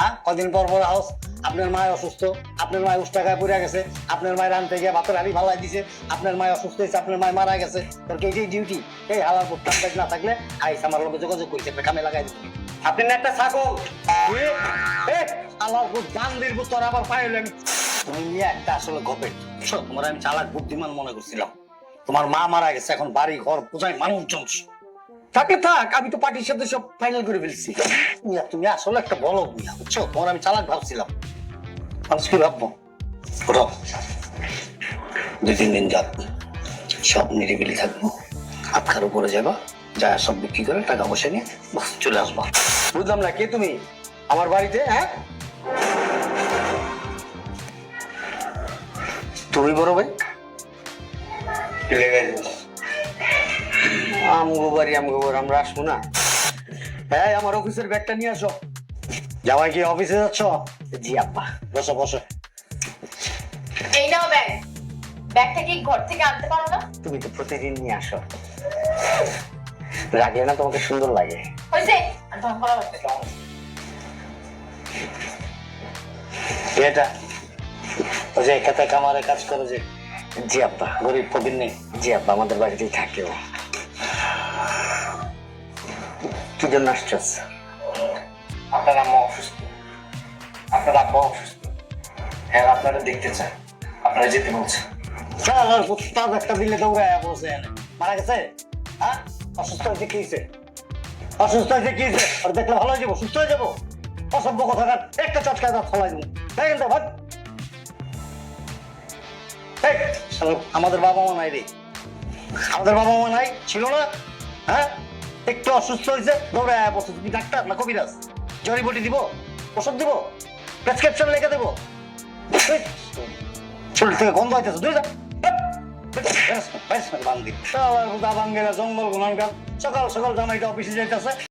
হ্যাঁ? কদিন পর পর হাউস আপনার মায় অসুস্থ, আপনার মায় উষ্টাকায় পড়ে গেছে, আপনার মায়ের আনতে গিয়ে বাপের হাড়ি ভালাই দিছে, আপনার মায় অসুস্থ হয়েছে, আপনার মায় মারা গেছে। তোর কি ডিউটি এই হালার প্রস্তাব না থাকলে আইস, আমার লোকে যোগাযোগ করছে কামে লাগাই দিচ্ছি আপনি না একটা ছাগল? আল্লাহ গান্ধীর পুত্র আবার পাইলেন তুমি নিয়ে একটা আসলে গপে তোমার আমি চালাক, বুদ্ধিমান মনে করছিলাম। তোমার মা মারা গেছে, এখন বাড়ি, ঘর, পূজায় মানুষজন। থাকলে থাক আমি তো পার্টির সাথে সব ফাইনাল করে ফেলছি। মিয়া, তুমি আসলে একটা বলো মিয়া বুঝছ? তোমার আমি চালাক ভাবছিলাম। মানুষ কি ভাববো। ওঠো। দুই তিন দিন যাক। সব নিরিবিলি থাকব। আটকার উপরে যাবা। যা সব বিক্রি করে টাকা পয়সা নিয়ে চলে আসবা। বুঝলাম না কে তুমি? আমার বাড়িতে হ্যাঁ? তুমি বড় ভাই? আমগো বাড়ি আমগো বাড়ি আমরা আসব না। হ্যাঁ আমার অফিসের ব্যাগটা নিয়ে আসো। জামাই কি অফিসে যাচ্ছ? জি আব্বা। বসো বসো। এই নাও ব্যাগ। ব্যাগটা কি ঘর থেকে আনতে পারো না? তুমি তো প্রতিদিন নিয়ে আসো। লাগে না তোমাকে সুন্দর লাগে। হয়েছে? এটা। ওই যে খেতে কামারে কাজ করে যে। জি আব্বা। গরিব ফকির নেই। জি আব্বা আমাদের বাড়িতেই থাকে ও। কি জন্য আসছস আপনার আম্মা অসুস্থ। আপনার আব্বা অসুস্থ। হ্যাঁ আপনারা দেখতে চান। আপনারা যেতে বলছেন। শালার উস্তাদ একটা দিলে দৌড়ায় বসে মারা গেছে? হ্যাঁ? অসুস্থ হয়েছে কি অসুস্থ হয়েছে কি আর দেখলে ভালো হয়ে যাব, সুস্থ হয়ে যাব। অসভ্য কথা একটা চটকায় দাঁত ফলাই দেবো। তাই কিন্তু ভাই। আমাদের বাবা মা নাই রে। আমাদের বাবা মা নাই, ছিল না। হ্যাঁ? একটু অসুস্থ হয়েছে দৌড়ায় বসে তুমি ডাক্তার না কবিরাজ জড়িবটি দিব ওষুধ দিব প্রেসক্রিপশন লেখে দেবো শরীর থেকে গন্ধ হইতেছে দুই যা জঙ্গল সকাল সকাল জামাইটা অফিসে যাইতেছে